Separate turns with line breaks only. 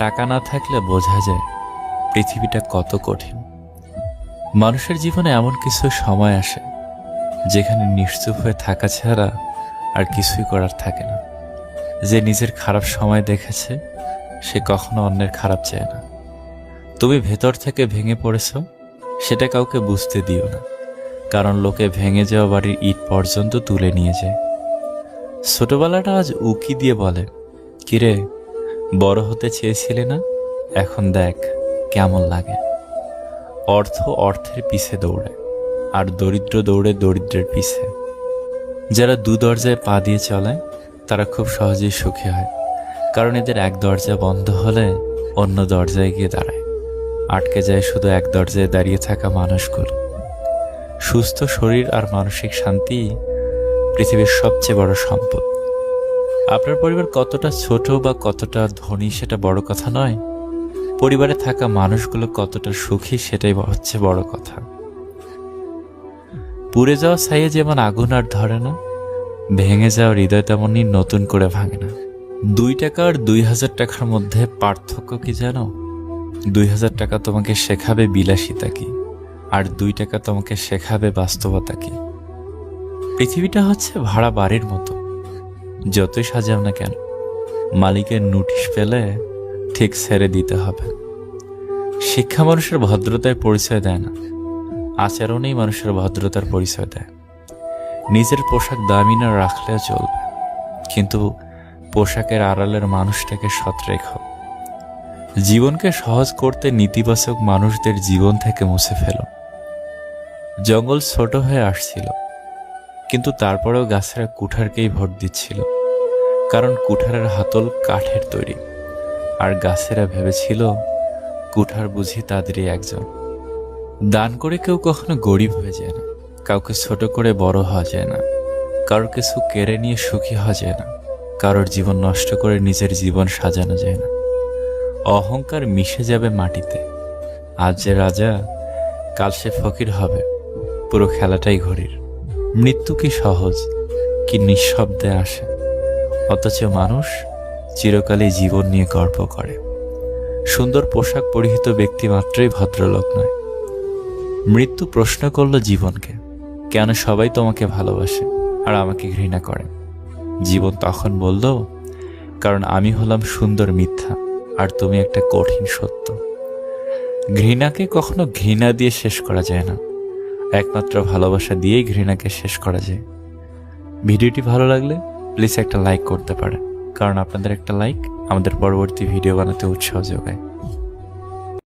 টাকা না থাকলে বোঝা যায় পৃথিবীটা কত কঠিন। মানুষের জীবনে এমন কিছু সময় আসে, যেখানে নিশ্চুপ হয়ে থাকা ছাড়া আর কিছুই করার থাকে না। যে নিজের খারাপ সময় দেখেছে, সে কখনো অন্যের খারাপ চায় না। তুমি ভেতর থেকে ভেঙে পড়েছ, সেটা কাউকে বুঝতে দিও না, কারণ লোকে ভেঙে যাওয়া বাড়ির ইট পর্যন্ত তুলে নিয়ে যায়। ছোটবেলাটা আজ উকি দিয়ে বলে, কিরে বড় হতে চেয়েছিলে না? এখন দেখ, কেমন লাগে। অর্থ অর্থের পিছে দৌড়ে, আর দরিদ্র দৌড়ে দরিদ্রের পিছে। যারা দু দরজায় পা দিয়ে চলে, তারা খুব সহজেই সুখী হয়। কারণ এদের এক দরজা বন্ধ হলে অন্য দরজায় গিয়ে দাঁড়ায়। আটকে যায় শুধু এক দরজায় দাঁড়িয়ে থাকা মানুষগুলো। সুস্থ শরীর আর মানসিক শান্তি পৃথিবীর সবচেয়ে বড় সম্পদ। আপনার পরিবার কতটা ছোট বা কতটা ধনী সেটা বড় কথা নয়। পরিবারে থাকা মানুষগুলো কতটা সুখী সেটাই হচ্ছে বড় কথা। পুড়ে যাওয়া ছাইয়ে যেমন আগুন আর ধরে না, ভেঙে যাওয়া হৃদয় তেমনই নতুন করে ভাঙে না। দুই টাকা আর দুই হাজার টাকার মধ্যে পার্থক্য কি জানো? দুই হাজার টাকা তোমাকে শেখাবে বিলাসিতা কি, আর দুই টাকা তোমাকে শেখাবে বাস্তবতা কি। পৃথিবীটা হচ্ছে ভাড়া বাড়ির মতো। যতই সাজাও না কেন, মালিকের নোটিশ পেলে ঠিক ছেড়ে দিতে হবে। শিক্ষা মানুষের ভদ্রতায় পরিচয় দেয় না, আচরণেই মানুষের ভদ্রতার পরিচয় দেয়। নিজের পোশাক দামি না রাখলেও চলবে, কিন্তু পোশাকের আড়ালের মানুষটাকে সৎ রেখো। জীবনকে সহজ করতে নেতিবাচক মানুষদের জীবন থেকে মুছে ফেলো। জঙ্গল ছোট হয়ে আসছিল কিন্তু তারপরেও গাছেরা কুঠারকেই ভোট দিচ্ছিল। কারণ কুঠারের হাতল কাঠের তৈরি। আর গাছেরা ভেবেছিল, কুঠার বুঝি তাদেরই একজন। দান করে কেউ কখনো গরিব হয়ে যায় না। কাউকে ছোট করে বড় হওয়া যায় না। কারোর কিছু কেড়ে নিয়ে সুখী হওয়া যায় না। কারোর জীবন নষ্ট করে নিজের জীবন সাজানো যায় না। অহংকার মিশে যাবে মাটিতে। আজ যে রাজা, কাল সে ফকির হবে। পুরো খেলাটাই ঘড়ির। মৃত্যু কি সহজ, কি নিঃশব্দে আসে? অথচ মানুষ চিরকালই জীবন নিয়ে গর্ব করে। সুন্দর পোশাক পরিহিত ব্যক্তি মাত্রই ভদ্রলোক নয়। মৃত্যু প্রশ্ন করল জীবনকে, কেন সবাই তোমাকে ভালোবাসে আর আমাকে ঘৃণা করে? জীবন তখন বলল, কারণ আমি হলাম সুন্দর মিথ্যা আর তুমি একটা কঠিন সত্য। ঘৃণাকে কখনো ঘৃণা দিয়ে শেষ করা যায় না। একমাত্র ভালোবাসা দিয়েই ঘৃণাকে শেষ করা যায়। ভিডিওটি ভালো লাগলে প্লিজ একটা লাইক করতে পারে কারণ আপনাদের একটা লাইক আমাদের পরবর্তী ভিডিও বানাতে উৎসাহ যোগায়।